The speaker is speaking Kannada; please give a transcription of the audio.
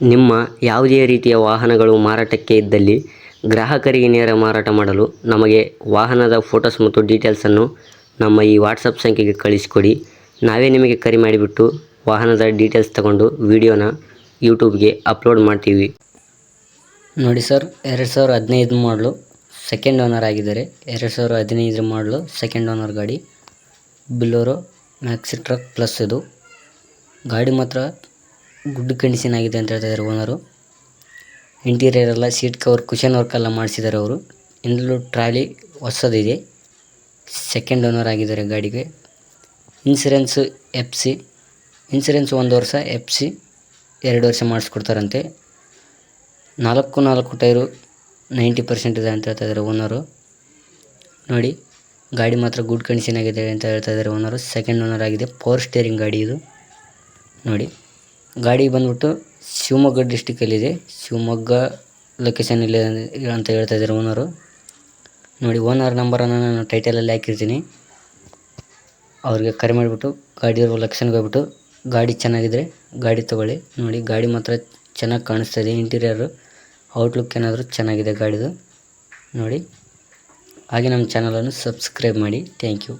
ನಿಮ್ಮ ಯಾವುದೇ ರೀತಿಯ ವಾಹನಗಳು ಮಾರಾಟಕ್ಕೆ ಇದ್ದಲ್ಲಿ ಗ್ರಾಹಕರಿಗೆ ನೇರ ಮಾರಾಟ ಮಾಡಲು ನಮಗೆ ವಾಹನದ ಫೋಟೋಸ್ ಮತ್ತು ಡೀಟೇಲ್ಸನ್ನು ನಮ್ಮ ಈ ವಾಟ್ಸಪ್ ಸಂಖ್ಯೆಗೆ ಕಳಿಸಿಕೊಡಿ. ನಾವೇ ನಿಮಗೆ ಕರೆ ಮಾಡಿಬಿಟ್ಟು ವಾಹನದ ಡೀಟೇಲ್ಸ್ ತಗೊಂಡು ವಿಡಿಯೋನ ಯೂಟ್ಯೂಬ್ಗೆ ಅಪ್ಲೋಡ್ ಮಾಡ್ತೀವಿ. ನೋಡಿ ಸರ್, ಎರಡು ಸಾವಿರ ಹದಿನೈದು ಮಾಡಲು ಸೆಕೆಂಡ್ ಓನರ್ ಆಗಿದ್ದಾರೆ. ಎರಡು ಸಾವಿರ ಹದಿನೈದು ಮಾಡಲು ಸೆಕೆಂಡ್ ಓನರ್ ಗಾಡಿ. ಬಿಲ್ಲೋರು ಮ್ಯಾಕ್ಸಿ ಟ್ರಕ್ ಪ್ಲಸ್ ಇದು. ಗಾಡಿ ಮಾತ್ರ ಗುಡ್ ಕಂಡೀಷನ್ ಆಗಿದೆ ಅಂತ ಹೇಳ್ತಾ ಇದ್ದಾರೆ ಓನರು. ಇಂಟೀರಿಯರ್ ಎಲ್ಲ ಸೀಟ್ ಕವರ್ ಕುಷನ್ ವರ್ಕ್ ಎಲ್ಲ ಮಾಡಿಸಿದ್ದಾರೆ ಅವರು. ಇಂದಲೂ ಟ್ರಾಲಿ ಹೊಸದಿದೆ. ಸೆಕೆಂಡ್ ಓನರ್ ಆಗಿದ್ದಾರೆ ಗಾಡಿಗೆ. ಇನ್ಸೂರೆನ್ಸು ಎಫ್ ಸಿ ಇನ್ಸೂರೆನ್ಸ್ ಒಂದು ವರ್ಷ ಎಫ್ ಸಿ ಎರಡು ವರ್ಷ ಮಾಡಿಸ್ಕೊಡ್ತಾರಂತೆ. ನಾಲ್ಕು ನಾಲ್ಕು ಟೈರು ನೈಂಟಿ ಪರ್ಸೆಂಟ್ ಇದೆ ಅಂತ ಹೇಳ್ತಾ ಇದ್ದಾರೆ ಓನರು. ನೋಡಿ, ಗಾಡಿ ಮಾತ್ರ ಗುಡ್ ಕಂಡೀಷನ್ ಆಗಿದೆ ಅಂತ ಹೇಳ್ತಾ ಇದ್ದಾರೆ ಓನರು. ಸೆಕೆಂಡ್ ಓನರ್ ಆಗಿದೆ. ಪವರ್ ಸ್ಟೇರಿಂಗ್ ಗಾಡಿ ಇದು. ನೋಡಿ. ಗಾಡಿ ಬಂದ್ಬಿಟ್ಟು ಶಿವಮೊಗ್ಗ ಡಿಸ್ಟಿಕಲ್ಲಿದೆ ಶಿವಮೊಗ್ಗ ಲೊಕೇಶನ್ ಇಲ್ಲಿ ಅಂತ ಹೇಳ್ತಾ ಇದ್ದಾರೆ ಓನರು ನೋಡಿ ಓನರ್ ನಂಬರನ್ನು ನಾನು ಟೈಟಲಲ್ಲಿ ಹಾಕಿರ್ತೀನಿ. ಅವ್ರಿಗೆ ಕರೆ ಮಾಡಿಬಿಟ್ಟು, ಗಾಡಿ ಲೊಕೇಶನ್ಗೆ ಹೋಗ್ಬಿಟ್ಟು, ಗಾಡಿ ಚೆನ್ನಾಗಿದ್ರೆ ಗಾಡಿ ತೊಗೊಳ್ಳಿ. ನೋಡಿ, ಗಾಡಿ ಮಾತ್ರ ಚೆನ್ನಾಗಿ ಕಾಣಿಸ್ತಾ ಇದೆ ಇಂಟೀರಿಯರು ಔಟ್ಲುಕ್ ಏನಾದರೂ ಚೆನ್ನಾಗಿದೆ ಗಾಡಿದು. ನೋಡಿ, ಹಾಗೆ ನಮ್ಮ ಚಾನಲನ್ನು ಸಬ್ಸ್ಕ್ರೈಬ್ ಮಾಡಿ. Thank you